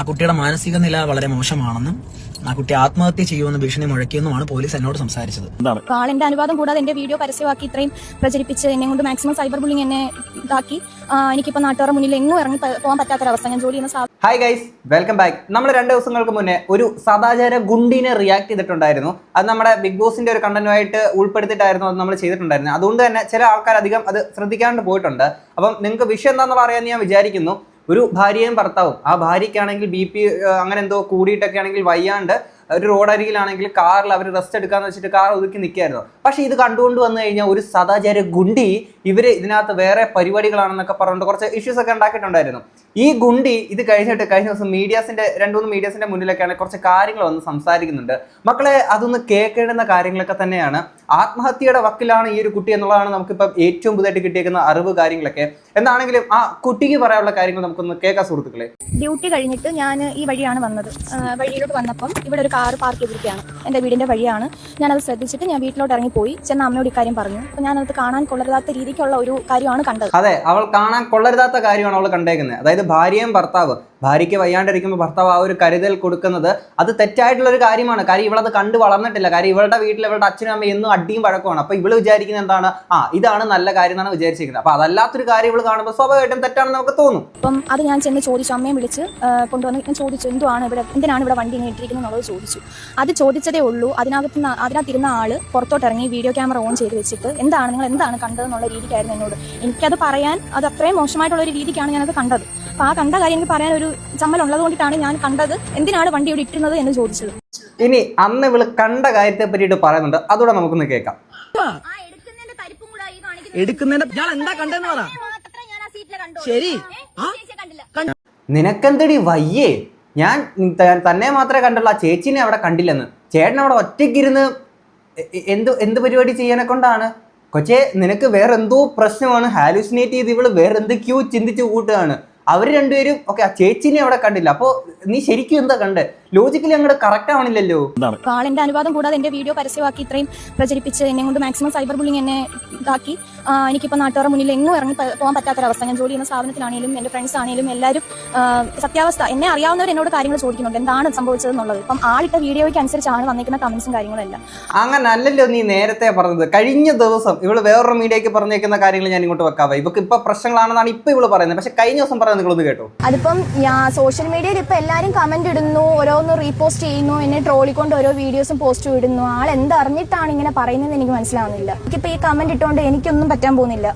ആ കുട്ടിയുടെ മാനസിക നില വളരെ മോശമാണെന്നും ആ കുട്ടി ആത്മഹത്യ ചെയ്യുമെന്ന് ഭീഷണി മുഴക്കിയെന്നുമാണ് പോലീസ് എന്നോട് സംസാരിച്ചത്. ആളിന്റെ അനുവാദം കൂടാതെ എന്റെ വീഡിയോ പരസ്യമാക്കി ഇത്രയും പ്രചരിപ്പിച്ച് എന്നെ കൊണ്ട് മാക്സിമം സൈബർ ബുള്ളിങ് എന്നെ ഇതാക്കി. എനിക്കിപ്പോ നാട്ടുകാർ നാട്ടുകാരുടെ മുന്നിൽ എങ്ങും ഇറങ്ങി പോകാൻ പറ്റാത്തൊരവസ്ഥ. ഞാൻ ജോലി ചെയ്യുന്ന ഹായ് ഗൈസ് വെൽക്കം ബാക്ക് നമ്മൾ രണ്ട് ദിവസങ്ങൾക്ക് മുന്നേ ഒരു സദാചാര ഗുണ്ടിനെ റിയാക്ട് ചെയ്തിട്ടുണ്ടായിരുന്നു. അത് നമ്മുടെ ബിഗ് ബോസിന്റെ ഒരു കണ്ടന്റുമായിട്ട് ഉൾപ്പെടുത്തിയിട്ടായിരുന്നു അത് നമ്മൾ ചെയ്തിട്ടുണ്ടായിരുന്നത്. അതുകൊണ്ട് തന്നെ ചില ആൾക്കാർ അധികം അത് ശ്രദ്ധിക്കാണ്ട് പോയിട്ടുണ്ട്. അപ്പം നിങ്ങൾക്ക് വിഷയം എന്താണെന്നുള്ള അറിയാമെന്ന് ഞാൻ വിചാരിക്കുന്നു. ഒരു ഭാര്യയും ഭർത്താവും. ആ ഭാര്യയ്ക്കാണെങ്കിൽ ബി പി അങ്ങനെ എന്തോ കൂടിയിട്ടൊക്കെ ആണെങ്കിൽ വയ്യാണ്ട് ഒരു റോഡരികിലാണെങ്കിൽ കാറിൽ അവർ റെസ്റ്റ് എടുക്കാന്ന് വെച്ചിട്ട് കാർ ഒതുക്കി നിൽക്കായിരുന്നു പക്ഷേ ഇത് കണ്ടുകൊണ്ട് വന്നു കഴിഞ്ഞാൽ ഒരു സദാചാര ഗുണ്ടി ഇവർ ഇതിനകത്ത് വേറെ പരിപാടികളാണെന്നൊക്കെ പറഞ്ഞിട്ട് കുറച്ച് ഇഷ്യൂസൊക്കെ ഉണ്ടാക്കിയിട്ടുണ്ടായിരുന്നു. ഈ ഗുണ്ടി ഇത് കഴിഞ്ഞിട്ട് കഴിഞ്ഞ ദിവസം മീഡിയാസിന്റെ രണ്ടു മൂന്ന് മീഡിയാസിന്റെ മുന്നിലൊക്കെയാണ് കുറച്ച് കാര്യങ്ങൾ വന്ന് സംസാരിക്കുന്നുണ്ട്. മക്കളെ അതൊന്ന് കേൾക്കേണ്ടുന്ന കാര്യങ്ങളൊക്കെ തന്നെയാണ്. ആത്മഹത്യയുടെ വക്കിലാണ് ഈ ഒരു കുട്ടി എന്നുള്ളതാണ് നമുക്കിപ്പം ഏറ്റവും പുതിയതായിട്ട് കിട്ടിയേക്കുന്ന അറിവ് കാര്യങ്ങളൊക്കെ. എന്താണെങ്കിലും ആ കുട്ടിക്ക് പറയാനുള്ള കാര്യങ്ങൾ നമുക്കൊന്ന് കേൾക്കാം സുഹൃത്തുക്കളെ. ഡ്യൂട്ടി കഴിഞ്ഞിട്ട് ഞാൻ ഈ വഴിയാണ് വന്നത്. വഴിയിലോട്ട് വന്നപ്പം ഇവിടെ ഒരു കാർ പാർക്ക് ചെയ്തിരിക്കുകയാണ്. എന്റെ വീടിന്റെ വഴിയാണ്. അത് ശ്രദ്ധിച്ചിട്ട് ഞാൻ വീട്ടിലോട്ട് ഇറങ്ങി ഇറങ്ങിപ്പോയി. ചെന്ന അമ്മയോട് ഇക്കാര്യം പറഞ്ഞു. അപ്പോൾ ഞാനത് കാണാൻ കൊള്ളരുതാത്ത രീതിക്കുള്ള ഒരു കാര്യമാണ് കണ്ടത്. അതെ അവൾ കാണാൻ കൊള്ളരുതാത്ത കാര്യമാണ് അവൾ കണ്ടേക്കുന്നത്. അതായത് ഭാര്യയും ഭർത്താവ്. ഭാര്യയ്ക്ക് വയ്യാണ്ടിരിക്കുമ്പോൾ ഭർത്താവ് ആ ഒരു കരുതൽ കൊടുക്കുന്നത് അത് തെറ്റായിട്ടുള്ള ഒരു കാര്യമാണ്. കാര്യം ഇവളത് കണ്ട് വളർന്നിട്ടില്ല. കാര്യം ഇവളുടെ വീട്ടിൽ ഇവളുടെ അച്ഛനും അമ്മയും എന്നും അടിയും വഴക്കമാണ്. അപ്പോൾ ഇവൾ വിചാരിക്കുന്നത് എന്താണ്? ആ ഇതാണ് നല്ല കാര്യം എന്നാണ് വിചാരിച്ചിരിക്കുന്നത്. അപ്പോൾ അതല്ലാത്തൊരു കാര്യം ഇവൾ കാണുമ്പോൾ സ്വാഭാവികമായിട്ടും തെറ്റാണെന്ന് നമുക്ക് തോന്നും. അപ്പം അത് ഞാൻ ചെന്ന് ചോദിച്ചു. അമ്മയെ വിളിച്ച് കൊണ്ടുവന്ന് ഞാൻ ചോദിച്ചു എന്തുവാണ് ഇവിടെ എന്തിനാണ് ഇവിടെ വണ്ടി ഇങ്ങനെ എന്നുള്ളത് ചോദിച്ചു. അത് ചോദിച്ചതേ ഉള്ളൂ. അതിനകത്ത് അതിനകത്തിരുന്ന ആൾ പുറത്തോട്ട് ഇറങ്ങി വീഡിയോ ക്യാമറ ഓൺ ചെയ്ത് വെച്ചിട്ട് എന്താണ് നിങ്ങൾ എന്താണ് കണ്ടതെന്നുള്ള രീതിക്കായിരുന്നു എന്നോട്. എനിക്കത് പറയാൻ അത് അത്രയും മോശമായിട്ടുള്ള ഒരു രീതിക്കാണ് ഞാനത് കണ്ടത്. അപ്പോൾ ആ കണ്ട കാര്യം എനിക്ക് പറയാൻ ചമ്മൽ ഉള്ളത് കൊണ്ടിട്ടാണ് ഞാൻ കണ്ടത്. എന്തിനാണ് വണ്ടി ഇവിടെ ഇട്ടിരുന്നത് എന്ന് ചോദിച്ചത്. ഇനി അന്ന് ഇവൾ കണ്ട കാര്യത്തെ പറ്റിയിട്ട് പറയുന്നുണ്ട്. അതോടെ നമുക്കൊന്ന് കേൾക്കാം. എടുക്കുന്നതിന്റെ ഞാൻ എന്താ കണ്ടെന്ന് പറ. ശരി. നിനക്കെന്തടി വയ്യേ? ഞാൻ തന്നെ മാത്രമേ കണ്ടുള്ള. ആ ചേച്ചിനെ അവിടെ കണ്ടില്ലെന്ന്. ചേട്ടൻ അവിടെ ഒറ്റയ്ക്കിരുന്ന് എന്ത് എന്ത് പരിപാടി ചെയ്യാനെ കൊണ്ടാണ്? കൊച്ചേ നിനക്ക് വേറെ എന്തോ പ്രശ്നമാണ്. ഹാലുസിനേറ്റ് ചെയ്ത് ഇവൾ വേറെ എന്തൊക്കെയോ ചിന്തിച്ച് കൂട്ടുകയാണ്. അവർ രണ്ടുപേരും ഓക്കെ ആ ചേച്ചിനെ അവിടെ കണ്ടില്ല. അപ്പോൾ നീ ശരിക്കും എന്താ കണ്ടേ? ലോജിക്കലി അങ്ങോട്ട് കറക്റ്റ് ആവണില്ലല്ലോ. കാളിന്റെ ആളിന്റെ അനുവാദം കൂടാതെ എന്റെ വീഡിയോ പരസ്യമാക്കി ഇത്രയും പ്രചരിപ്പിച്ച് എന്നെ കൊണ്ട് മാക്സിമം സൈബർ ബുള്ളിങ് എന്നെ ഇതാക്കി. എനിക്കിപ്പോൾ നാട്ടുകാരുടെ മുന്നിൽ എങ്ങും ഇറങ്ങി പോകാൻ പറ്റാത്തൊരവസ്ഥ. ഞാൻ ജോലി ചെയ്യുന്ന സ്ഥാപനത്തിലാണെങ്കിലും എന്റെ ഫ്രണ്ട്സ് ആണെങ്കിലും എല്ലാവരും സത്യാവസ്ഥ. എന്നെ അറിയാവുന്നവർ എന്നോട് കാര്യങ്ങൾ ചോദിക്കുന്നുണ്ട്. എന്താണ് സംഭവിച്ചത് എന്നുള്ളത് ഇപ്പം ആളിട്ട വീഡിയോയ്ക്ക് അനുസരിച്ചാണ് വന്നിരിക്കുന്ന കമന്റ്സും കാര്യങ്ങളും എല്ലാം. അങ്ങനെ അല്ലല്ലോ നീ നേരത്തെ പറഞ്ഞത്. കഴിഞ്ഞ ദിവസം ഇവൾ വേറൊരു മീഡിയക്ക് പറഞ്ഞേക്കുന്ന കാര്യങ്ങൾ ഞാൻ ഇങ്ങോട്ട് വെക്കാവേ. ഇവക്ക് ഇപ്പൊ പ്രശ്നങ്ങളാണെന്നാണ് ഇപ്പൊ ഇവൾ പറയുന്നത്. പക്ഷെ കഴിഞ്ഞ ദിവസം പറയുന്നത് നിങ്ങളൊന്ന് കേട്ടോ. അതിപ്പം സോഷ്യൽ മീഡിയയിൽ ഇപ്പൊ എല്ലാരും കമന്റ് ഇടുന്നു. ഓരോന്ന് റീപോസ്റ്റ് ചെയ്യുന്നു എന്നെ ട്രോളിക്കൊണ്ട് ഓരോ വീഡിയോസും പോസ്റ്റ് ഇടുന്നു. ആൾ എന്തറിഞ്ഞിട്ടാണ് ഇങ്ങനെ പറയുന്നത് എനിക്ക് മനസ്സിലാവുന്നില്ല. എനിക്കിപ്പോ ഈ കമന്റ് ഇട്ടുകൊണ്ട് എനിക്കൊന്നും പറ്റാൻ പോകുന്നില്ല.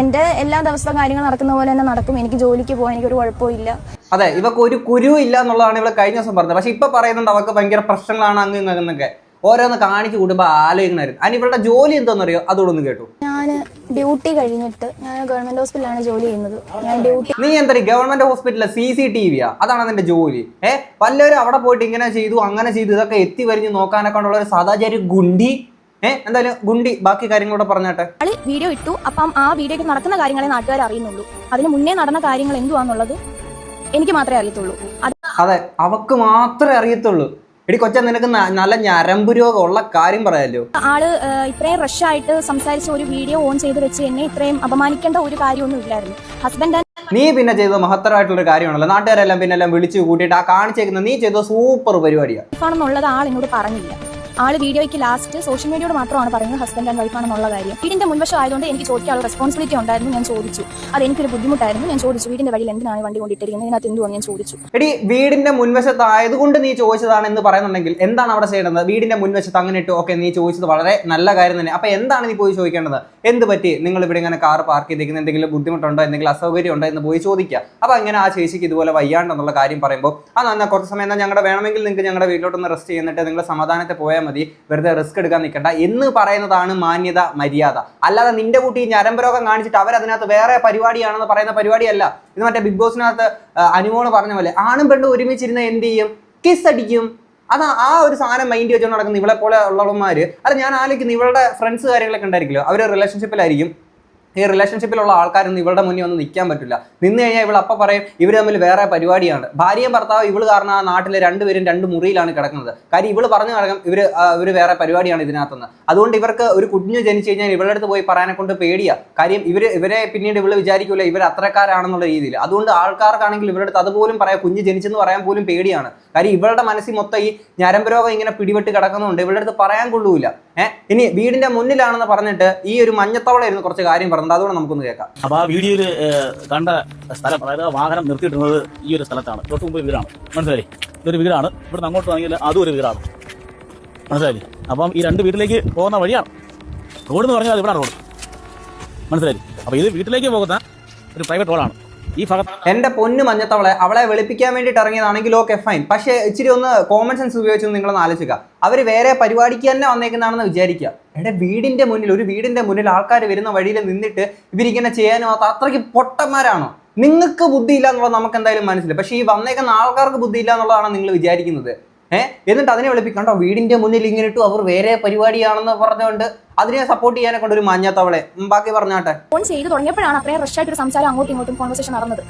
എന്റെ എല്ലാ ദിവസവും കാര്യങ്ങൾ നടക്കുന്ന പോലെ തന്നെ നടക്കും. എനിക്ക് ജോലിക്ക് പോകാൻ എനിക്കൊരു കുഴപ്പമില്ല അതെ ഇവക്ക് ഒരു കുരു ഇല്ല എന്നുള്ളതാണ് ഇവിടെ കഴിഞ്ഞ ദിവസം പറഞ്ഞത്. പക്ഷെ ഇപ്പൊ പറയുന്നുണ്ട് അവർക്ക് ഭയങ്കര പ്രശ്നങ്ങളാണ് അങ്ങ് ഓരോന്ന് കാണിച്ചു കൂടുമ്പോൾ ആലോചിക്കണായിരുന്നു അതിന് ഇവരുടെ ജോലി എന്താണെന്നറിയോ? അതോടൊന്ന് കേട്ടു. ഞാൻ ഡ്യൂട്ടി കഴിഞ്ഞിട്ട് ഞാൻ ഗവൺമെന്റ് ഹോസ്പിറ്റലാണ് ജോലി ചെയ്യുന്നത്. ഞാൻ ഡ്യൂട്ടി നീ എന്താ ഗവൺമെന്റ് ഹോസ്പിറ്റലിലെ സി സി ടി വിയാ അതാണ് അതിന്റെ ജോലി. ഏ? പലരും അവിടെ പോയിട്ട് ഇങ്ങനെ ചെയ്തു അങ്ങനെ ചെയ്തു ഇതൊക്കെ എത്തി വരിഞ്ഞ് നോക്കാനൊക്കെ ഉള്ള ഒരു സദാചാരി ഗുണ്ടി. ഏഹ് എന്തായാലും ഗുണ്ടി ബാക്കി കാര്യങ്ങളോട് പറഞ്ഞാട്ടെ. ആൾ വീഡിയോ ഇട്ടു. അപ്പം ആ വീഡിയോയ്ക്ക് നടക്കുന്ന കാര്യങ്ങളെ നാട്ടുകാർ അറിയുന്നുള്ളൂ. അതിന് മുന്നേ നടന്ന കാര്യങ്ങൾ എന്തുവാന്നുള്ളത് എനിക്ക് മാത്രമേ അറിയത്തുള്ളൂ. അതെ അവക്ക് മാത്രമേ അറിയത്തുള്ളൂ. എടി കൊച്ച നിനക്ക് നല്ല ഞരമ്പ് രോഗം ഉള്ള കാര്യം പറയാലോ? ആൾ ഇത്രയും റഷ് ആയിട്ട് സംസാരിച്ച ഒരു വീഡിയോ ഓൺ ചെയ്ത് വെച്ച് എന്നെ ഇത്രയും അപമാനിക്കേണ്ട ഒരു കാര്യമൊന്നും ഇല്ലായിരുന്നു. ഹസ്ബൻഡ് നീ പിന്നെ ചെയ്തത് മഹത്തരമായിട്ടുള്ള ഒരു കാര്യമാണല്ലോ. നാട്ടുകാരെല്ലാം പിന്നെ എല്ലാം വിളിച്ചു കൂട്ടിയിട്ട് ആ കാണിച്ചേക്കുന്ന നീ ചെയ്ത സൂപ്പർ പരിപാടിയാണ് ആൾ എന്നോട് പറഞ്ഞില്ല. ആൾ വീഡിയോയ്ക്ക് ലാസ്റ്റ് സോഷ്യൽ മീഡിയയോട് മാത്രമാണ് പറയുന്നത് ഹസ്ബൻഡ് ആൻഡ് വൈഫാണെന്നുള്ള കാര്യം. വീടിന്റെ മുൻവശം ആയതുകൊണ്ട് എനിക്ക് ചോദിക്കാനുള്ള റെസ്പോൺസിബിലിറ്റി ഉണ്ടായിരുന്നു ഞാൻ ചോദിച്ചു. അത് എനിക്കൊരു ബുദ്ധിമുട്ടായിരുന്നു. ഞാൻ ചോദിച്ചു വീടിന്റെ വഴിയിൽ എന്തിനാണ് വണ്ടി കൊണ്ടിട്ടിരിക്കുന്നത്? ഇതിനകത്ത് എന്തുവാണ് ഞാൻ ചോദിച്ചു. എടി വീടിന്റെ മുൻവശത്ത് ആയതുകൊണ്ട് നീ ചോദിച്ചതാണ് എന്ന് പറയുന്നുണ്ടെങ്കിൽ എന്താണ് അവിടെ ചെയ്യേണ്ടത്? വീടിന്റെ മുൻവശത്ത് അങ്ങനെ ഇട്ടു ഓക്കെ നീ ചോദിച്ചത് വളരെ നല്ല കാര്യം തന്നെ. അപ്പൊ എന്താണ് നീ പോയി ചോദിക്കേണ്ടത്? എന്ത് പറ്റി? നിങ്ങൾ ഇവിടെ ഇങ്ങനെ കാർ പാർക്ക് ചെയ്തിരിക്കുന്ന എന്തെങ്കിലും ബുദ്ധിമുട്ടുണ്ടോ? എന്തെങ്കിലും അസൗകര്യം ഉണ്ടോ എന്ന് പോയി ചോദിക്കുക. അപ്പൊ അങ്ങനെ ആ ചേച്ചിക്ക് ഇതുപോലെ വയ്യാണ്ടെന്നുള്ള കാര്യം പറയുമ്പോൾ ആ നന്നാ കുറച്ച് സമയം ഞങ്ങളുടെ വേണമെങ്കിൽ നിങ്ങൾക്ക് ഞങ്ങളുടെ വീട്ടിലോട്ടൊന്ന് റെസ്റ്റ് ചെയ്യുന്നിട്ട് നിങ്ങൾ സമാധാനത്തെ പോയാൽ മതി. വെറുതെ റിസ്ക് എടുക്കാൻ നിൽക്കണ്ട എന്ന് പറയുന്നതാണ് മാന്യത മര്യാദ. അല്ലാതെ നിന്റെ കുട്ടി ഞരമ്പരോഗം ഞരമ്പ് രോഗം കാണിച്ചിട്ട് അവരതിനകത്ത് വേറെ പരിപാടിയാണെന്ന് പറയുന്ന പരിപാടിയല്ല. ഇത് മറ്റേ ബിഗ് ബോസിനകത്ത് അനുമോണ് പറഞ്ഞ പോലെ ആണും പെണ്ണും ഒരുമിച്ചിരുന്ന് എന്ത് ചെയ്യും? കിസ് അടിക്കും. അതാ ആ ഒരു സാധനം മൈൻഡ് വെച്ചുകൊണ്ട് നടക്കുന്ന ഇവളെ പോലെ ഉള്ളവന്മാർ അത് ഞാൻ ആലോചിക്കുന്നു ഇവളുടെ ഫ്രണ്ട്സ് കാര്യങ്ങളൊക്കെ ഉണ്ടായിരിക്കുമല്ലോ. അവർ റിലേഷൻഷിപ്പിലായിരിക്കും ഈ റിലേഷൻഷിപ്പിലുള്ള ആൾക്കാരൊന്നും ഇവളുടെ മുന്നിൽ ഒന്നും നിൽക്കാൻ പറ്റില്ല. നിന്ന് കഴിഞ്ഞാൽ ഇവൾ അപ്പം പറയും ഇവർ തമ്മിൽ വേറെ പരിപാടിയാണ്. ഭാര്യയും ഭർത്താവ് ഇവൾ കാരണം ആ നാട്ടിലെ രണ്ടുപേരും രണ്ട് മുറിയിലാണ് കിടക്കുന്നത്. കാര്യം ഇവൾ പറഞ്ഞു കിടക്കും ഇവർ ഇവർ വേറെ പരിപാടിയാണ് ഇതിനകത്തുനിന്ന്. അതുകൊണ്ട് ഇവർക്ക് ഒരു കുഞ്ഞു ജനിച്ചു കഴിഞ്ഞാൽ ഇവളുടെ അടുത്ത് പോയി പറയാനെ കൊണ്ട് പേടിയാ. കാര്യം ഇവർ ഇവരെ പിന്നീട് ഇവൾ വിചാരിക്കൂല ഇവർ അത്രക്കാരാണെന്നുള്ള രീതിയിൽ. അതുകൊണ്ട് ആൾക്കാർക്കാണെങ്കിൽ ഇവരുടെ അടുത്ത് അതുപോലും പറയാം കുഞ്ഞ് ജനിച്ചെന്ന് പറയാൻ പോലും പേടിയാണ്. കാര്യം ഇവളുടെ മനസ്സിൽ മൊത്തം ഈ ഞരമ്പ് രോഗം ഇങ്ങനെ പിടിപെട്ട് കിടക്കുന്നുണ്ട്. ഇവളുടെ അടുത്ത് പറയാൻ കൊള്ളൂല. ഇനി വീടിന്റെ മുന്നിലാണെന്ന് പറഞ്ഞിട്ട് ഈ ഒരു മഞ്ഞത്തവളായിരുന്നു കുറച്ച് കാര്യം പറഞ്ഞത്. അതുകൊണ്ട് നമുക്കൊന്ന് കേൾക്കാം. അപ്പൊ ആ വീഡിയോയിൽ കണ്ട സ്ഥലം അതായത് വാഹനം നിർത്തിയിട്ടുള്ളത് ഈ ഒരു സ്ഥലത്താണ്. തൊട്ട് മുമ്പ് വീടാണ്. മനസ്സിലായി? ഇതൊരു വീടാണ്. ഇവിടുന്ന് അങ്ങോട്ട് വാങ്ങിയാൽ അതും ഒരു വീടാണ്. മനസ്സിലായി? അപ്പം ഈ രണ്ട് വീട്ടിലേക്ക് പോകുന്ന വഴിയാണ്. റോഡ് എന്ന് പറഞ്ഞാൽ ഇവിടാണ് റോഡ്. മനസ്സിലായി? അപ്പൊ ഇത് വീട്ടിലേക്ക് പോകുന്ന ഒരു പ്രൈവറ്റ് റോഡാണ് ഈ ഭാഗത്ത് എന്റെ പൊന്നു മഞ്ഞത്തവളെ അവളെ വെളുപ്പിക്കാൻ വേണ്ടിയിട്ട് ഇറങ്ങിയതാണെങ്കിൽ ഓക്കെ ഫൈൻ പക്ഷേ ഇച്ചിരി ഒന്ന് കോമൺ സെൻസ് ഉപയോഗിച്ച് നിങ്ങൾ ആലോചിക്കുക. അവർ വേറെ പരിപാടിക്ക് തന്നെ വന്നേക്കുന്നതാണെന്ന് വിചാരിക്കുക. എന്റെ വീടിന്റെ മുന്നിൽ ഒരു വീടിന്റെ മുന്നിൽ ആൾക്കാർ വരുന്ന വഴിയിൽ നിന്നിട്ട് ഇവരിങ്ങനെ ചെയ്യാനും അത് അത്രയ്ക്ക് പൊട്ടന്മാരാണോ? നിങ്ങൾക്ക് ബുദ്ധിയില്ല എന്നുള്ളത് നമുക്ക് എന്തായാലും മനസ്സിലായി. പക്ഷേ ഈ വന്നേക്കുന്ന ആൾക്കാർക്ക് ബുദ്ധിയില്ല എന്നുള്ളതാണ് നിങ്ങൾ വിചാരിക്കുന്നത്. ഏഹ് എന്നിട്ട് അതിനെ വിളിപ്പിക്കണ്ടോ വീടിന്റെ മുന്നിൽ ഇങ്ങനെ ഇട്ടു. അവർ വേറെ പരിപാടിയാണെന്ന് പറഞ്ഞുകൊണ്ട് അതിനെ സപ്പോർട്ട് ചെയ്യാനെ കൊണ്ട് ഒരു മാഞ്ഞാത്തവളെ ബാക്കി പറഞ്ഞാട്ടെ. ഫോൺ ചെയ്ത് തുടങ്ങിയപ്പോഴാണ് അത്രയും റഷ് ആയിട്ട് ഒരു സംസാരം അങ്ങോട്ടും ഇങ്ങോട്ടും കോൺവെർസേഷൻ നടന്നത്.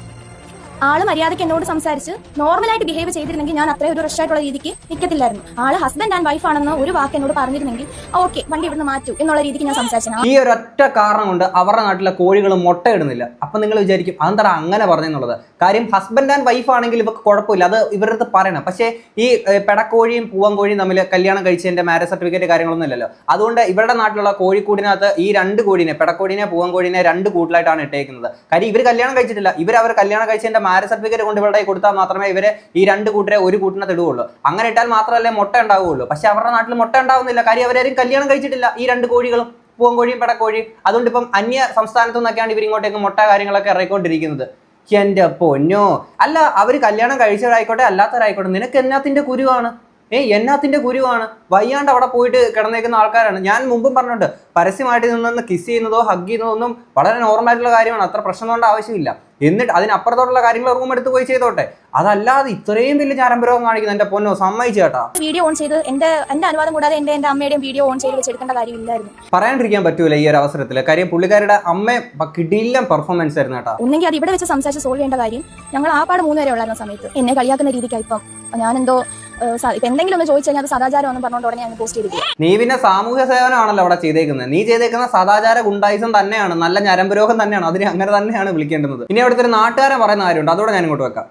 ആൾ മര്യാദയ്ക്ക് എന്നോട് സംസാരിച്ച് നോർമലായിട്ട് ബിഹേവ് ചെയ്തിരുന്നെങ്കിൽ ഞാൻ അത്രയും ഒരു റഷ്യായിട്ടുള്ള ആയിട്ടുള്ള രീതിക്ക് നിൽക്കത്തില്ലായിരുന്നു ആൾ ഹസ്ബൻഡ് ആൻഡ് വൈഫ് ആണെന്ന് ഒരു വാക്ക് എന്നോട് പറഞ്ഞിരുന്നെങ്കിൽ ഓക്കെ വണ്ടി ഇവിടുന്ന് മാറ്റൂ എന്നുള്ള രീതിക്ക് ഞാൻ സംസാരിച്ചു ഈ ഒരൊറ്റ കാരണം കൊണ്ട് അവരുടെ നാട്ടിലെ കോഴികൾ മുട്ടയിടുന്നില്ല. അപ്പൊ നിങ്ങൾ വിചാരിക്കും അതെന്താ അങ്ങനെ പറഞ്ഞെന്നുള്ളത്? കാര്യം ഹസ്ബൻഡ് ആൻഡ് വൈഫ് ആണെങ്കിൽ ഇവർക്ക് കുഴപ്പമില്ല. അത് ഇവരുടെ അടുത്ത് പറയണം. പക്ഷേ ഈ പെടക്കോഴിയും പൂവൻകോഴിയും തമ്മിൽ കല്യാണം കഴിച്ചതിന്റെ മാരേജ് സർട്ടിഫിക്കറ്റ് കാര്യങ്ങളൊന്നും ഇല്ലല്ലോ. അതുകൊണ്ട് ഇവരുടെ നാട്ടിലുള്ള കോഴിക്കൂടിനകത്ത് ഈ രണ്ട് കോഴിനെ പെടക്കോഴിനെ പൂവൻകോഴിനെ രണ്ട് കൂട്ടിലായിട്ടാണ് ഇട്ടേക്കുന്നത്. കാര്യം ഇവർ കല്യാണം കഴിച്ചിട്ടില്ല. ഇവർ അവർ കല്യാണം കഴിച്ചതിന്റെ മാരേജ് സർട്ടിഫിക്കറ്റ് കൊണ്ട് ഇവരുടെ കൊടുത്താൽ മാത്രമേ ഇവരെ ഈ രണ്ട് കൂട്ടരെ ഒരു കൂട്ടിനകത്ത് ഇടുകയുള്ളൂ അങ്ങനെ ഇട്ടാൽ മാത്രമല്ലേ മുട്ട ഉണ്ടാവുകയുള്ളൂ. പക്ഷെ അവരുടെ നാട്ടിൽ മുട്ട ഉണ്ടാവുന്നില്ല. കാര്യം അവരാരും കല്യാണം കഴിച്ചിട്ടില്ല. ഈ രണ്ട് കോഴികളും പൂവൻകോഴിയും പെടക്കോഴിയും. അതുകൊണ്ട് ഇപ്പം അന്യ സംസ്ഥാനത്തു നിന്നൊക്കെയാണ് ഇവർ ഇങ്ങോട്ടേക്ക് മുട്ട കാര്യങ്ങളൊക്കെ ഇറങ്ങിക്കൊണ്ടിരിക്കുന്നത് എന്റെ പൊന്നോ. അല്ല അവർ കല്യാണം കഴിച്ചവരായിക്കോട്ടെ അല്ലാത്തവരായിക്കോട്ടെ നിനക്ക് എന്നാത്തിന്റെ കുരുവാണ്? ഏ എന്നാത്തിന്റെ കുരുവാണ്? വയ്യാണ്ട് അവിടെ പോയിട്ട് കിടന്നേക്കുന്ന ആൾക്കാരാണ്. ഞാൻ മുമ്പും പറഞ്ഞിട്ടുണ്ട് പരസ്യമായിട്ട് നിന്ന് കിസ് ചെയ്യുന്നതോ ഹഗ് ചെയ്യുന്നതോ ഒന്നും വളരെ നോർമൽ ആയിട്ടുള്ള കാര്യമാണ്. അത്ര പ്രശ്നം കൊണ്ട് ആവശ്യമില്ല. എന്നിട്ട് അതിനപ്പുറത്തോട്ടുള്ള കാര്യങ്ങൾ റൂം എടുത്ത് പോയി ചെയ്തോട്ടെ. അതല്ലാതെ ഇത്രയും വലിയ ചാരമ്പരോഗം കാണിക്കുന്ന എന്റെ പൊന്നോ സമ്മതിച്ചു വീഡിയോ ഓൺ ചെയ്ത് എന്റെ എന്റെ അനുവാദം കൂടാതെ എന്റെ എന്റെ അമ്മയുടെയും വീഡിയോ ഓൺ ചെയ്ത് വെച്ചെടുക്കേണ്ട കാര്യമില്ലായിരുന്നു. പറയാണ്ടിരിക്കാൻ പറ്റൂല ഈ ഒരു അവസരത്തിൽ കാര്യം പുള്ളിക്കാരുടെ അമ്മ കിടിയില്ല പെർഫോമൻസ് ആയിരുന്നു കേട്ടോ. ഒന്നെങ്കിൽ അത് ഇവിടെ വെച്ച് സംസാരിച്ച് സോൾവ് ചെയ്യേണ്ട കാര്യം ഞങ്ങൾ ആ പാട് മൂന്നുപേരെ ഉള്ളായിരുന്ന സമയത്ത്. എന്നെ കളിയാക്കുന്ന രീതിക്കായി ഇപ്പം. ഞാനെന്തോ ഇപ്പൊ എന്തെങ്കിലും ഒന്ന് ചോദിച്ചു കഴിഞ്ഞാൽ അത് സദാചാരം ഒന്നും പറഞ്ഞുകൊണ്ട് ഉടനെ ഞാൻ പോസ്റ്റ് ചെയ്തിട്ടില്ല നീ പിന്നെ സാമൂഹ്യ സേവനമാണല്ലോ അവിടെ ചെയ്തേക്കുന്നത്. നീ ചെയ്തേക്കുന്ന സദാചാര ഗുണ്ടായിസം തന്നെയാണ് നല്ല ഞരമ്പുരോഗം തന്നെയാണ് അതിനെ അങ്ങനെ തന്നെയാണ് വിളിക്കേണ്ടത് ഇനി അവിടുത്തെ ഒരു നാട്ടുകാരൻ പറയുന്ന കാര്യമുണ്ട് അതോടെ ഞാൻ ഇങ്ങോട്ട് വെക്കാം.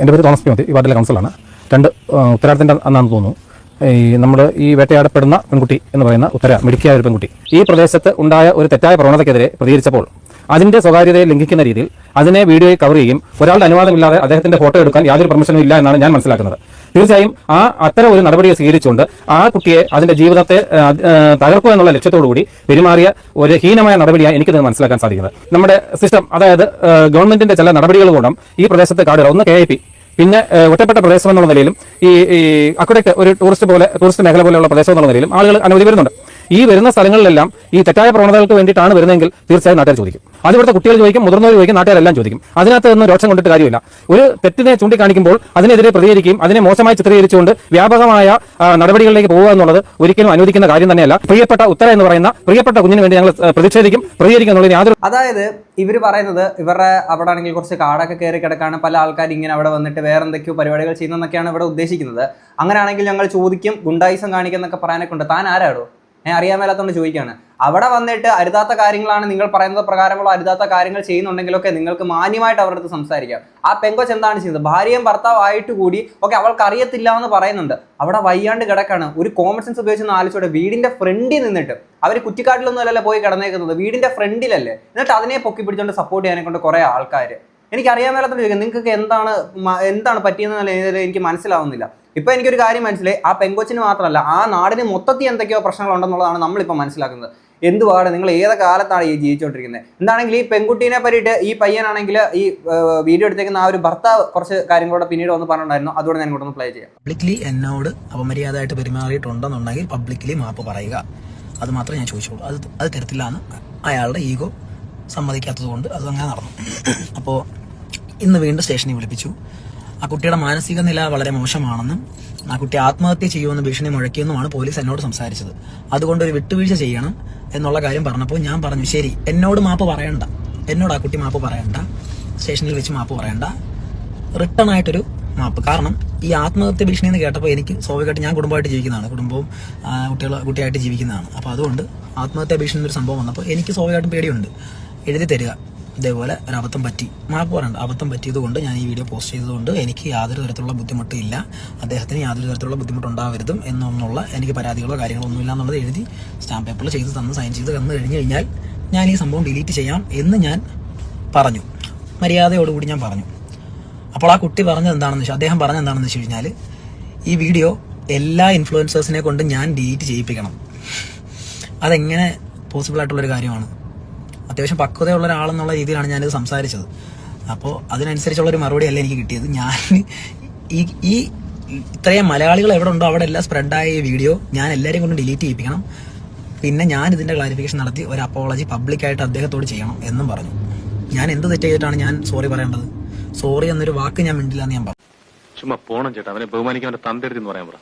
എന്റെ എന്റെ പേര് തോമസ് പിമത്തി ഈ വാർഡിലെ കൗൺസിലാണ് രണ്ട് ഉത്തരാടത്തിന്റെ അന്നാന്ന് തോന്നുന്നു. ഈ നമ്മൾ ഈ വേട്ടയാടപ്പെടുന്ന പെൺകുട്ടി എന്ന് പറയുന്ന ഉത്തര മിടുക്കിയായ ഒരു പെൺകുട്ടി. ഈ പ്രദേശത്ത് ഉണ്ടായ ഒരു തെറ്റായ പ്രവണതയ്ക്കെതിരെ പ്രതികരിച്ചപ്പോൾ അതിന്റെ സ്വകാര്യതയെ ലംഘിക്കുന്ന രീതിയിൽ അതിനെ വീഡിയോയിൽ കവർ ചെയ്യും ഒരാളുടെ അനുവാദമില്ലാതെ അദ്ദേഹത്തിന്റെ ഫോട്ടോ എടുക്കാൻ യാതൊരു പെർമിഷനും ഇല്ല എന്നാണ് ഞാൻ മനസ്സിലാക്കുന്നത്. തീർച്ചയായും ആ അത്തരം ഒരു നടപടിയെ സ്വീകരിച്ചുകൊണ്ട് ആ കുട്ടിയെ അതിന്റെ ജീവിതത്തെ തകർക്കുക എന്നുള്ള ലക്ഷ്യത്തോടുകൂടി പെരുമാറിയ ഒരു ഹീനമായ നടപടിയാണ് എനിക്കിത് മനസ്സിലാക്കാൻ സാധിക്കുന്നത്. നമ്മുടെ സിസ്റ്റം അതായത് ഗവൺമെന്റിന്റെ ചില നടപടികൾ കൊണ്ടും ഈ പ്രദേശത്തെ കാടുകൾ ഒന്ന് കെ പിന്നെ ഒറ്റപ്പെട്ട പ്രദേശം എന്നുള്ള നിലയിലും ഈ ഈ അക്കുഡക്ട് ഒരു ടൂറിസ്റ്റ് പോലെ ടൂറിസ്റ്റ് മേഖല പോലെയുള്ള പ്രദേശം എന്നുള്ള നിലയിലും ആളുകൾ അനുമതി വരുന്നുണ്ട്. ഈ വരുന്ന സ്ഥലങ്ങളിലെല്ലാം ഈ തെറ്റായ പ്രവണതകൾക്ക് വേണ്ടിയിട്ടാണ് വരുന്നതെങ്കിൽ തീർച്ചയായും നാട്ടുകാർ ചോദിക്കും. അത് ഇവിടുത്തെ കുട്ടികൾ ചോദിക്കും മുതിർന്നവർ ചോദിക്കും നാട്ടുകാരെല്ലാം ചോദിക്കും. അതിനകത്ത് നിന്ന് രോക്ഷം കൊണ്ടിട്ട് കാര്യമില്ല. ഒരു തെറ്റിനെ ചൂണ്ടിക്കാണിക്കുമ്പോൾ അതിനെതിരെ പ്രതികരിക്കുകയും അതിനെ മോശമായി ചിത്രീകരിച്ചുകൊണ്ട് വ്യാപകമായ നടപടികളിലേക്ക് പോകുക എന്നുള്ളത് ഒരിക്കലും അനുവദിക്കുന്ന കാര്യം തന്നെയല്ല. പ്രിയപ്പെട്ട ഉത്തര എന്ന് പറയുന്ന പ്രിയപ്പെട്ട കുഞ്ഞിന് വേണ്ടി ഞങ്ങൾ പ്രതിഷേധിക്കും പ്രതികരിക്കും എന്നുള്ളതിന് യാതൊരു അതായത് ഇവർ പറയുന്നത് ഇവരുടെ അവിടെ ആണെങ്കിൽ കുറച്ച് കാടൊക്കെ കയറി കിടക്കാണ് പല ആൾക്കാർ ഇങ്ങനെ അവിടെ വന്നിട്ട് വേറെ എന്തൊക്കെയോ പരിപാടികൾ ചെയ്യുന്നതെന്നൊക്കെയാണ് ഇവിടെ ഉദ്ദേശിക്കുന്നത്. അങ്ങനെയാണെങ്കിൽ ഞങ്ങൾ ചോദിക്കും ഗുണ്ടായിസം കാണിക്കുന്നൊക്കെ പറയാനൊക്കെ ഉണ്ട്. താൻ ആരാടോ? അറിയാൻ മേലാത്തോണ്ട് ചോദിക്കുകയാണ് അവിടെ വന്നിട്ട് അരുതാത്ത കാര്യങ്ങളാണ് നിങ്ങൾ പറയുന്നത് പ്രകാരമുള്ള അരുതാത്ത കാര്യങ്ങൾ ചെയ്യുന്നുണ്ടെങ്കിലൊക്കെ നിങ്ങൾക്ക് മാന്യമായിട്ട് അവരുടെ അടുത്ത് സംസാരിക്കാം. ആ പെങ്കൊച്ച് എന്താണ് ചെയ്യുന്നത്? ഭാര്യയും ഭർത്താവ് ആയിട്ട് കൂടി ഓക്കെ അവൾക്ക് അറിയത്തില്ല എന്ന് പറയുന്നുണ്ട്. അവിടെ വയ്യാണ്ട് കിടക്കാണ്. ഒരു കോമൺ സെൻസ് ഉപയോഗിച്ച് ആലോചിച്ചോടെ വീടിന്റെ ഫ്രണ്ടിൽ നിന്നിട്ട് അവർ കുറ്റിക്കാട്ടിലൊന്നും അല്ലല്ലോ പോയി കിടന്നേക്കുന്നത്. വീടിന്റെ ഫ്രണ്ടിലല്ലേ. എന്നിട്ട് അതിനെ പൊക്കി പിടിച്ചുകൊണ്ട് സപ്പോർട്ട് ചെയ്യാനെ കൊണ്ട് കുറെ ആൾക്കാർ എനിക്ക് അറിയാൻ മേലാത്തോണ്ട് ചോദിക്കാം നിങ്ങൾക്ക് എന്താണ് എന്താണ് പറ്റിയെന്ന് എനിക്ക് മനസ്സിലാവുന്നില്ല. ഇപ്പൊ എനിക്കൊരു കാര്യം മനസ്സിലായി. ആ പെങ്കൊച്ചിന് മാത്രമല്ല ആ നാടിന് മൊത്തത്തിൽ എന്തൊക്കെയോ പ്രശ്നങ്ങളുണ്ടെന്നുള്ളതാണ് നമ്മളിപ്പോൾ മനസ്സിലാക്കുന്നത്. എന്തുവാണ്? നിങ്ങൾ ഏത് കാലത്താണ് ഈ ജീവിച്ചുകൊണ്ടിരിക്കുന്നത്? എന്താണെങ്കിൽ ഈ പെൺകുട്ടീനെ പറ്റിയിട്ട് ഈ പയ്യനാണെങ്കിൽ ഈ വീഡിയോ എടുത്തേക്കുന്ന ആ ഒരു ഭർത്താവ് കുറച്ച് കാര്യങ്ങളോട് പിന്നീട് ഒന്ന് പറഞ്ഞിട്ടുണ്ടായിരുന്നു. അതുകൊണ്ട് ഞാൻ ഇങ്ങോട്ട് ഒന്ന് പ്ലേ ചെയ്യാം. പബ്ലിക്കലി എന്നോട് അപമര്യാദയായിട്ട് പെരുമാറിയിട്ടുണ്ടെന്നുണ്ടെങ്കിൽ പബ്ലിക്കലി മാപ്പ് പറയുക. അത് മാത്രമേ ഞാൻ ചോദിച്ചുള്ളൂ. അത് അത് തരത്തില്ല അയാളുടെ ഈഗോ സമ്മതിക്കാത്തത് കൊണ്ട് അത് അങ്ങനെ നടന്നു. അപ്പോൾ ഇന്ന് വീണ്ടും സ്റ്റേഷനിൽ വിളിപ്പിച്ചു. ആ കുട്ടിയുടെ മാനസിക നില വളരെ മോശമാണെന്നും ആ കുട്ടി ആത്മഹത്യ ചെയ്യുമെന്ന് ഭീഷണി മുഴക്കിയെന്നുമാണ് പോലീസ് എന്നോട് സംസാരിച്ചത്. അതുകൊണ്ട് ഒരു വിട്ടുവീഴ്ച ചെയ്യണം എന്നുള്ള കാര്യം പറഞ്ഞപ്പോൾ ഞാൻ പറഞ്ഞു ശരി എന്നോട് മാപ്പ് പറയണ്ട. എന്നോട് ആ കുട്ടി മാപ്പ് പറയണ്ട. സ്റ്റേഷനിൽ വെച്ച് മാപ്പ് പറയണ്ട. റിട്ടേൺ ആയിട്ടൊരു മാപ്പ്. കാരണം ഈ ആത്മഹത്യ ഭീഷണി എന്ന് കേട്ടപ്പോൾ എനിക്ക് സ്വാഭാവികമായിട്ട് ഞാൻ കുടുംബമായിട്ട് ജീവിക്കുന്നതാണ്. കുടുംബവും കുട്ടികൾ കുട്ടിയായിട്ട് ജീവിക്കുന്നതാണ്. അപ്പോൾ അതുകൊണ്ട് ആത്മഹത്യ ഭീഷണി എന്നൊരു സംഭവം വന്നപ്പോൾ എനിക്ക് സ്വാഭാവികമായിട്ടും പേടിയുണ്ട്. എഴുതി തരിക. ഇതേപോലെ ഒരു അബദ്ധം പറ്റി. മാപ്പ് പറയണ്ട അബദ്ധം പറ്റിയതുകൊണ്ട് ഞാൻ ഈ വീഡിയോ പോസ്റ്റ് ചെയ്തതുകൊണ്ട് എനിക്ക് യാതൊരു തരത്തിലുള്ള ബുദ്ധിമുട്ടും ഇല്ല അദ്ദേഹത്തിന് യാതൊരു തരത്തിലുള്ള ബുദ്ധിമുട്ടുണ്ടാവരുതും എന്നൊന്നുള്ള എനിക്ക് പരാതികളോ കാര്യങ്ങളോ ഒന്നുമില്ല എന്നുള്ളത് എഴുതി സ്റ്റാമ്പ് പേപ്പറിൽ ചെയ്ത് തന്ന് സൈൻ ചെയ്ത് തന്നു കഴിഞ്ഞ് കഴിഞ്ഞാൽ ഞാൻ ഈ സംഭവം ഡിലീറ്റ് ചെയ്യാം എന്ന് ഞാൻ പറഞ്ഞു. മര്യാദയോടുകൂടി ഞാൻ പറഞ്ഞു. അപ്പോൾ ആ കുട്ടി പറഞ്ഞത് എന്താണെന്ന് വെച്ചാൽ അദ്ദേഹം പറഞ്ഞത് എന്താണെന്ന് വെച്ച് കഴിഞ്ഞാൽ ഈ വീഡിയോ എല്ലാ ഇൻഫ്ലുവൻസേഴ്സിനെ കൊണ്ട് ഞാൻ ഡിലീറ്റ് ചെയ്യിപ്പിക്കണം. അതെങ്ങനെ പോസിബിൾ ആയിട്ടുള്ളൊരു കാര്യമാണ്? അത്യാവശ്യം പക്വതയുള്ള ഒരാളെന്നുള്ള രീതിയിലാണ് ഞാനിത് സംസാരിച്ചത്. അപ്പോൾ അതിനനുസരിച്ചുള്ളൊരു മറുപടി അല്ല എനിക്ക് കിട്ടിയത്. ഞാൻ ഈ ഈ ഇത്രയും മലയാളികൾ എവിടെ ഉണ്ടോ അവിടെ എല്ലാം സ്പ്രെഡായ ഈ വീഡിയോ ഞാൻ എല്ലാവരെയും കൊണ്ട് ഡിലീറ്റ് ചെയ്യിപ്പിക്കണം. പിന്നെ ഞാൻ ഇതിന്റെ ക്ലാരിഫിക്കേഷൻ നടത്തി ഒരു അപ്പോളജി പബ്ലിക്കായിട്ട് അദ്ദേഹത്തോട് ചെയ്യണം എന്നും പറഞ്ഞു. ഞാൻ എന്ത് തെറ്റ് ചെയ്തിട്ടാണ് ഞാൻ സോറി പറയേണ്ടത്? സോറി എന്നൊരു വാക്ക് ഞാൻ മിണ്ടില്ല എന്ന് ഞാൻ പറഞ്ഞു. ചുമ്മാ പോണം ചേട്ടാ. അവനെ ബഹുമാനിക്കാൻ തന്തെടുത്തെന്ന് പറയാൻ പറ.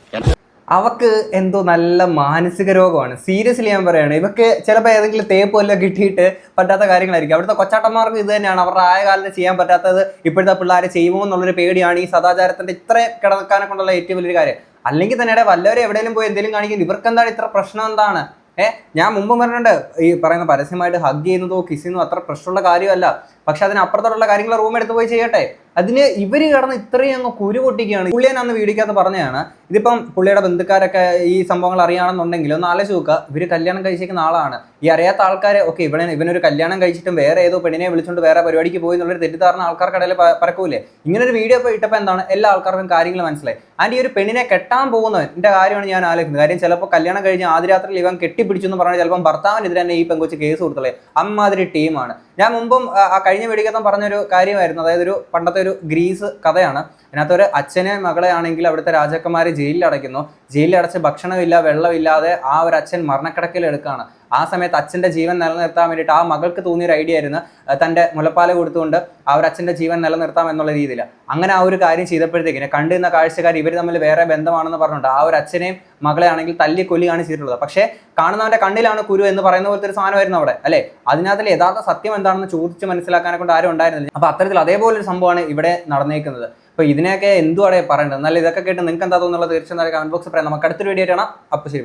അവക്ക് എന്തോ നല്ല മാനസിക രോഗമാണ്. സീരിയസ്ലി ഞാൻ പറയുകയാണ് ഇവക്ക് ചിലപ്പോൾ ഏതെങ്കിലും തേപ്പ് വല്ലതും കിട്ടിയിട്ട് പറ്റാത്ത കാര്യങ്ങളായിരിക്കും. അവിടുത്തെ കൊച്ചാട്ടന്മാർക്ക് ഇത് തന്നെയാണ് അവരുടെ ആയ കാലത്ത് ചെയ്യാൻ പറ്റാത്തത് ഇപ്പോഴത്തെ പിള്ളേരെ ചെയ്യുമോ എന്നുള്ളൊരു പേടിയാണ് ഈ സദാചാരത്തിന്റെ ഇത്ര കിടക്കാനെ കൊണ്ടുള്ള ഏറ്റവും വലിയൊരു കാര്യം. അല്ലെങ്കിൽ തന്നെ വല്ലവരും എവിടെയെങ്കിലും പോയി എന്തെങ്കിലും കാണിക്കുന്നു ഇവർക്ക് എന്താണ് ഇത്ര പ്രശ്നം എന്താണ്? ഏഹ് ഞാൻ മുമ്പ് പറഞ്ഞിട്ടുണ്ട് ഈ പറയുന്ന പരസ്യമായിട്ട് ഹഗ് ചെയ്യുന്നതോ കിസ് ചെയ്യുന്നതോ അത്ര പ്രശ്നമുള്ള കാര്യമല്ല. പക്ഷെ അതിനപ്പുറത്തുള്ള കാര്യങ്ങൾ റൂം എടുത്ത് പോയി ചെയ്യട്ടെ. അതിന് ഇവർ കിടന്ന് ഇത്രയും അങ്ങ് കുരു പൊട്ടിക്കുകയാണ്. പുള്ളിയെ അന്ന് വീടിക്കകത്ത് പറഞ്ഞതാണ്. ഇതിപ്പം പുള്ളിയുടെ ബന്ധുക്കാരൊക്കെ ഈ സംഭവങ്ങൾ അറിയാണെന്നുണ്ടെങ്കിൽ ഒന്ന് ആലോചിച്ച് നോക്കുക ഇവർ കല്യാണം കഴിച്ചിരിക്കുന്ന ആളാണ്. ഈ അറിയാത്ത ആൾക്കാരെ ഓക്കെ ഇവിടെ ഇവനൊരു കല്യാണം കഴിച്ചിട്ടും വേറെ ഏതോ പെണ്ണിനെ വിളിച്ചുകൊണ്ട് വേറെ പരിപാടിക്ക് പോയി എന്നുള്ളൊരു തെറ്റിദ്ധാരണ ആൾക്കാർക്കിടയിൽ പറക്കൂലേ ഇങ്ങനെ ഒരു വീഡിയോ ഇപ്പോൾ ഇട്ടപ്പോൾ എന്താണ്? എല്ലാ ആൾക്കാർക്കും കാര്യങ്ങൾ മനസ്സിലായി. ആൻഡ് ഈ ഒരു പെണ്ണിനെ കെട്ടാൻ പോകുന്നവന്റെ കാര്യമാണ് ഞാൻ ആലോചിക്കുന്നത്. കാര്യം ചിലപ്പോൾ കല്യാണം കഴിഞ്ഞ് ആദ്യ രാത്രിയിൽ ഇവൻ കെട്ടിപ്പിടിച്ചു എന്ന് പറഞ്ഞാൽ ചിലപ്പം ഭർത്താവിനെതിരെ തന്നെ ഈ പെങ്കൊച്ച് കേസ് കൊടുത്തല്ലേ അമ്മാതിരി ടീമാണ്. ഞാൻ മുമ്പും ആ കഴിഞ്ഞ വീടിക്കത്തും പറഞ്ഞൊരു കാര്യമായിരുന്നു. അതായത് ഒരു പണ്ടത്തെ ഒരു ഗ്രീസ് കഥയാണ്. അതിനകത്ത് ഒരു അച്ഛനെ മകളെ ആണെങ്കിൽ അവിടുത്തെ രാജാക്കന്മാരെ ജയിലിൽ അടയ്ക്കുന്നു ജയിലിൽ അടച്ച് ഭക്ഷണമില്ല വെള്ളമില്ലാതെ ആ ഒരു അച്ഛൻ മരണക്കിടക്കിൽ എടുക്കുകയാണ്. ആ സമയത്ത് അച്ഛന്റെ ജീവൻ നിലനിർത്താൻ വേണ്ടിയിട്ട് ആ മകൾക്ക് തോന്നിയ ഒരു ഐഡിയ ആയിരുന്നു തന്റെ മുലപ്പാല കൊടുത്തുകൊണ്ട് ആ ഒരു അച്ഛന്റെ ജീവൻ നിലനിർത്താം എന്നുള്ള രീതിയിൽ. അങ്ങനെ ആ ഒരു കാര്യം ചെയ്തപ്പോഴത്തേക്കിന് കണ്ടിരുന്ന കാഴ്ചക്കാർ ഇവർ തമ്മിൽ വേറെ ബന്ധമാണെന്ന് പറഞ്ഞുകൊണ്ട് ആ ഒരു അച്ഛനെയും മകളെ ആണെങ്കിൽ തല്ലി കൊല്ലുകയാണ് ചെയ്തിട്ടുള്ളത് പക്ഷേ കാണുന്നവന്റെ കണ്ണിലാണ് കുരു എന്ന് പറയുന്ന പോലത്തെ ഒരു സാധനമായിരുന്നു അവിടെ അല്ലേ? അതിനകത്തിൽ യഥാർത്ഥ സത്യം എന്താണെന്ന് ചോദിച്ച് മനസ്സിലാക്കാനെ കൊണ്ട് ആരും ഉണ്ടായിരുന്നില്ല. അപ്പോൾ അത്തരത്തിൽ അതേപോലെ ഒരു സംഭവമാണ് ഇവിടെ നടന്നേക്കുന്നത്. അപ്പോൾ ഇതിനെയൊക്കെ എന്തുവാടെ പറയേണ്ടത്? എന്നാൽ ഇതൊക്കെ കേട്ട് നിങ്ങൾക്ക് എന്താ തോന്നുന്നുള്ളത് തീർച്ചയായും കമന്റ് ബോക്സിൽ പറയാം. നമുക്ക് അടുത്തൊരു വീഡിയോ കാണാം. അപ്പോൾ ശരി.